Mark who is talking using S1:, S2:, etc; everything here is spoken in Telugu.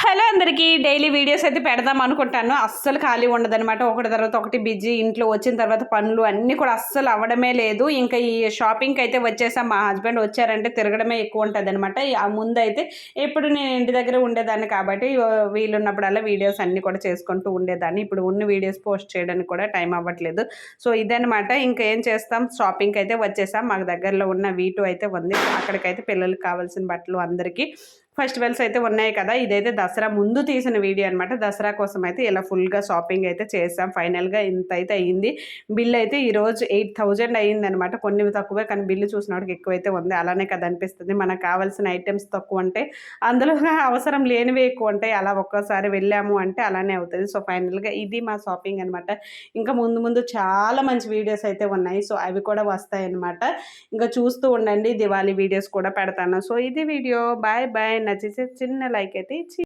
S1: హలో అందరికీ డైలీ వీడియోస్ అయితే పెడదాం అనుకుంటాను. అస్సలు ఖాళీ ఉండదనమాట ఒకటి తర్వాత ఒకటి బిజీ ఇంట్లో వచ్చిన తర్వాత పనులు అన్నీ కూడా అస్సలు అవ్వడమే లేదు. ఇంకా ఈ షాపింగ్కి అయితే వచ్చేసాం మా హస్బెండ్ వచ్చారంటే తిరగడమే ఎక్కువ ఉంటుంది అనమాట ఆ ముందు అయితే ఎప్పుడు నేను ఇంటి దగ్గర ఉండేదాన్ని కాబట్టి వీలున్నప్పుడల్లా వీడియోస్ అన్నీ కూడా చేసుకుంటూ ఉండేదాన్ని. ఇప్పుడు ఉన్న వీడియోస్ పోస్ట్ చేయడానికి కూడా టైం అవ్వట్లేదు. సో ఇదనమాట ఇంకా ఏం చేస్తాం? షాపింగ్కి అయితే వచ్చేసాం. మాకు దగ్గరలో ఉన్న వీటు అయితే ఉంది. అక్కడికైతే పిల్లలకి కావాల్సిన బట్టలు అందరికీ ఫెస్టివల్స్ అయితే ఉన్నాయి కదా. ఇదైతే దసరా ముందు తీసిన వీడియో అనమాట దసరా కోసం అయితే ఇలా ఫుల్గా షాపింగ్ అయితే చేసాం. ఫైనల్గా ఇంత అయితే అయ్యింది బిల్ అయితే ఈరోజు ఎయిట్ థౌజండ్ అయ్యిందనమాట కొన్ని తక్కువే కానీ బిల్లు చూసినవాడికి ఎక్కువైతే ఉంది. అలానే కదా అనిపిస్తుంది. మనకు కావాల్సిన ఐటమ్స్ తక్కువ ఉంటాయి అందులో అవసరం లేనివి ఎక్కువ ఉంటాయి. అలా ఒక్కసారి వెళ్ళాము అంటే అలానే అవుతుంది. సో ఫైనల్గా ఇది మా షాపింగ్ అనమాట ఇంకా ముందు ముందు చాలా మంచి వీడియోస్ అయితే ఉన్నాయి. సో అవి కూడా వస్తాయి అనమాట ఇంకా చూస్తూ ఉండండి. దివాళీ వీడియోస్ కూడా పెడతాను. సో ఇది వీడియో. Bye bye. నచ్చేసి చిన్న లైక్ అయితే ఇచ్చి